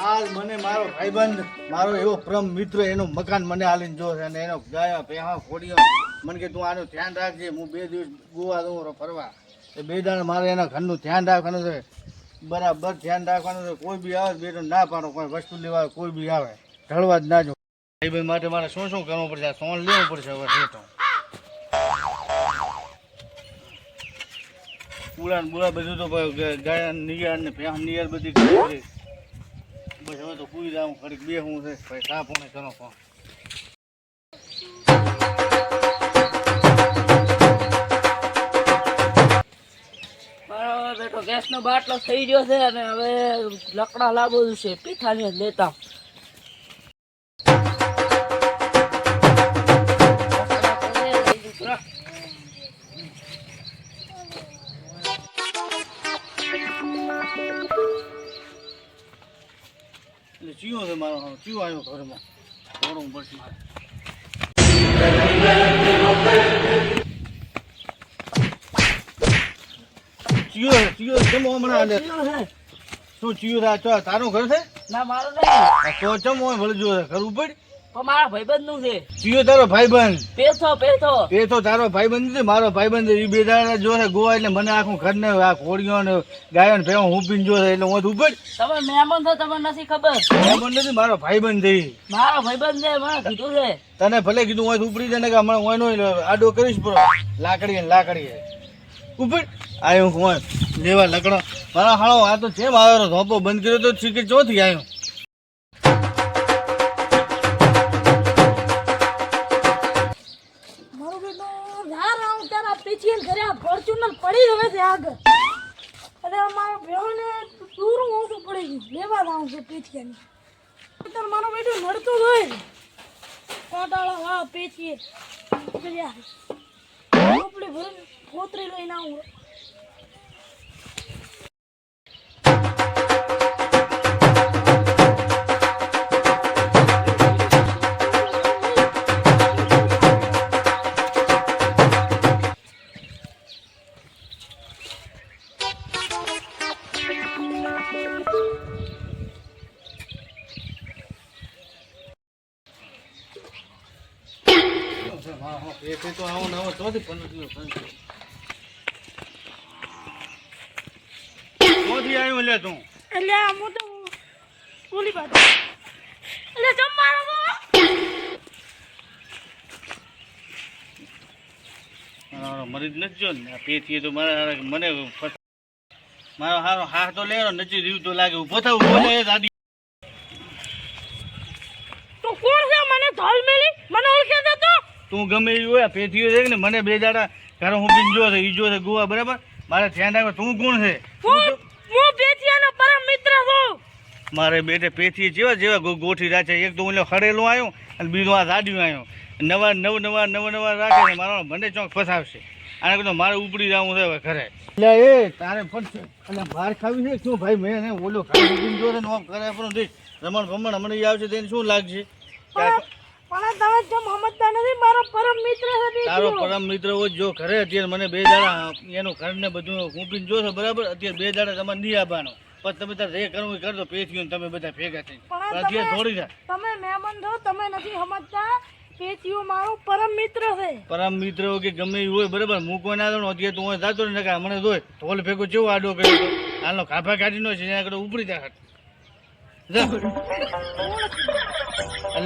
હાલ મને મારો ભાઈબંધ, મારો એવો પ્રમ મિત્ર, એનું મકાન મને હાલીને જો છે અને એનો ગાયા પેહા ખોડ્યો મને કે તું આનું ધ્યાન રાખજે, હું બે દિવસ ગોવા દઉં ફરવા. એ બે દાણ મારે એના ઘરનું ધ્યાન રાખવાનું છે. બરાબર ધ્યાન રાખવાનું છે. કોઈ બી આવે, બે ના પાડો, કોઈ વસ્તુ લેવા કોઈ બી આવે. ઢળવા જ ના જો. ભાઈબંધ માટે મારે શું શું કરવું પડશે? સોન લેવું પડશે હવે ઠેઠો પૂળા બુળા બધું તો ગાયા નિયાર ને ભેંસ નિયાર બધી. બસ હવે તો પૂરી જાઉં ઘડીક બે હું છે પૈસા પોણે કરો ફોન બાટલો થઈ ગયો છે અને હવે લકડા લાવવું છે. પીઠાની જ લેતા. એટલે ચિયો છે મારો ચીઓ ચિયો આવ્યો ઘરમાં. ઘોડો પડશે મારે. ચિયો છે, કેમ હમણાં લે? શું ચિયો તારું ઘર છે? ના મારું નહીં. તો ચમ હોય ભલે જો ઘર ઉપર મારા ભાઈબંધનું છે ચિયો તારો ભાઈબંધ. પેથો પેથો પેથો તારો ભાઈબંધ છે મારો ભાઈબંધ એ બે દાડા જો ગોવા એટલે મને આખું ઘરને આ ઘોડીઓ ને ગાયો ને હું પીને જો એટલે હું તો ઉપર તમે મહેમાન છો તમને નથી ખબર? ભાઈબંધ નથી મારો ભાઈબંધ છે. મારો ભાઈબંધ છે મને કીધું છે. તને ભલે કીધું હોય ઉપડી જાય ને કે હમણાં હું એનો આડો કરીશ બરો લાકડી ને લાકડી ઉપર આવ્યો હું લેવા લકડો. મારા હાળો આ તો જેમ આવ્યો ધોપો બંધ કર્યો તો સિક્રેટ ચોથી આવ્યો આ પડી રહે છે આગળ. અને અમારો બેહોને દૂરું ઓછું પડી ગયું. લેવા જાઉં છું પીછીની તો મારો બેટો નડતો હોય કાંટાળા હા પેચીએ કર્યા ભરીને પોતરી લઈને આવું. એ તો આવો નવો ચોથી પંદર દિવસ આવ્યું લે તું. એટલે હું તો બોલી બાજુ એટલે જમવાનું મરી જ નથી જો ને. પેથી તો મારા મને મારો હારો હાથ તો લેરો નજી રીવ તો લાગે. ઊભો થાવ બોલે દાદી. તો કોણ છે? મને ધોલ મેલી? મને ઓળખે તો ગમે એ હોય પેથીઓ છે ને મને બે દાડા ઘરે હું બિન જો છે ઈજો છે ગોવા બરાબર? મારે ધ્યાન રાખો તું કોણ છે? હું હું પેથિયાનો પરમ મિત્ર છું. મારે બેટે પેથી જેવા જેવા ગો- ગોઠી રાખે એક તો હું હડેલો આવ્યો અને બીજું આ રાડ્યું આવ્યો. નવા નવ નવા નવા નવા રાખે ને મારો મને ચોક ફસાવશે. આને કીધું મારે ઉપડી જવું છે ઘરે. એટલે એ તારે ફરશે અને બહાર ખાવી છે? શું ભાઈ મેં એને ઓલો ખાવી જોડે કરે પણ રમણ ભમણ હમણાં આવશે તેને શું લાગશે? પણ જો તમે નથી મારો પરમ મિત્ર છે તારો પરમ મિત્ર હોય જો ઘરે અત્યારે મને બે દાડા એનું ઘરને બધું ઊંપીને જોશો બરાબર? અત્યારે બે દાડા તમારે નહીં આવવાનો. પણ તમે તાર રે કરવું કરજો પેથી ને તમે બધા ભેગા થઈ અત્યારે થોડી જાય તમે મહેમાન છો તમે નથી સમજતા પેથીઓ મારો પરમ મિત્ર છે. પરમ મિત્ર હોય કે ગમે એ હોય બરાબર? કોઈ ના દઉં અત્યારે તું જાતો ને કે મને જોઈ ઢોલ ભેગો કેવો આડો કર્યો? હાલનો હાલનો કાઢી કાઢીનો છે એના આગળ ઉપડી જાય. એટલે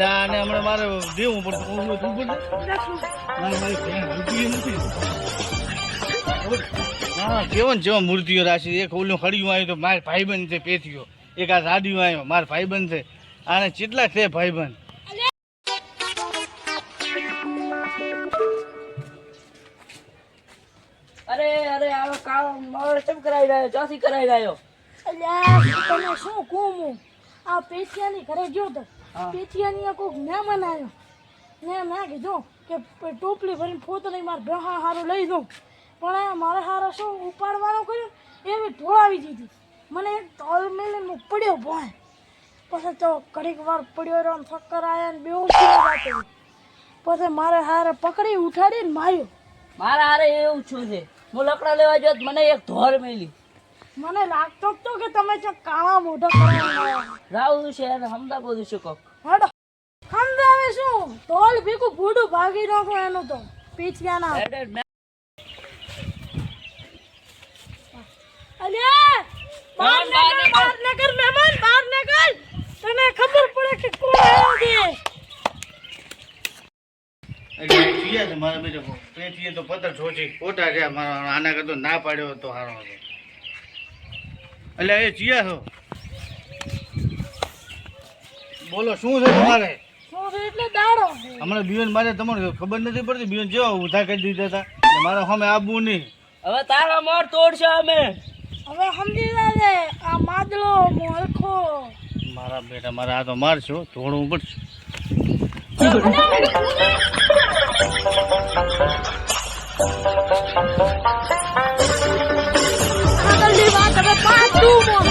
આને હમણાં મારે દેવું પડતું હું ઊભું ઊભું જ. મારે મારી નથી. હા કેવો ને જેવો મૂર્તિઓ રાશિ એક ઓલું હળિયું આવ્યું તો મારે ભાઈબંધ છે પેથીઓ. એક આ સાડિયું આવ્યો મારા ભાઈબંધ છે. આને કેટલા છે ભાઈબંધ? અરે અરે આવો કામ મારે ચમ કરાવી રહ્યો? ચોથી કરાવી રહ્યો? અલ્યા તમે શું કહું આ પેથિયાની ઘરે ગયો તો આ કોઈક મહેમાન આવ્યો ને મેં કીધું કે ટોપલી ભરીને પોતરી મારે બેહા હારું લઈ દઉં પણ મારે હારો શું ઉપાડવાનું કર્યું? એવી ઢોળાવી દીધી મને એક તોલ મેલીને પડ્યો ભાઈ પછી તો ઘડીક વાર પડ્યો રહ્યો ચક્કર આવ્યા ને બે વાત પછી મારે હારે પકડી ઉઠાડીને માર્યો. મારા હારે એવું છું છે. હું લકડા લેવા ગયો તો મને એક ધોર મેલી. મને લાગતો તો કે તમે છે કાળા મોઢો કરવા રાવું છે અને હમદાબાદ છે કોક. હડો. સમજાવે શું? તોલ ભીખું ભૂડું ભાગી નાખો એનું તો. પીછ્યા ના અલ્યા બહાર નીકળ બહાર નીકળ મહેમાન બહાર નીકળ તને ખબર પડે કે કોણ આવ્યો છે? એટલે જીયા છે મારા બેટા તો પતર છોચી ખોટા છે મારા આના કરતો ના પાડ્યો તો સારો હતો. એટલે એ જીયા છો? બોલો શું છે તમારે? શું છે? એટલે દાડો છે. હમણાં બિયન મારે તમને ખબર નથી પડતી બિયન જેવા ઉધા કરી દીધા હતા. મારે સામે આવવું નહીં. હવે તારા મોર તોડશે અમે. હવે સમજી જાજે આ માદલો મોરખો મારા બેટા મારા આ તો મારશો ધોળવું પડશે. 妈祖母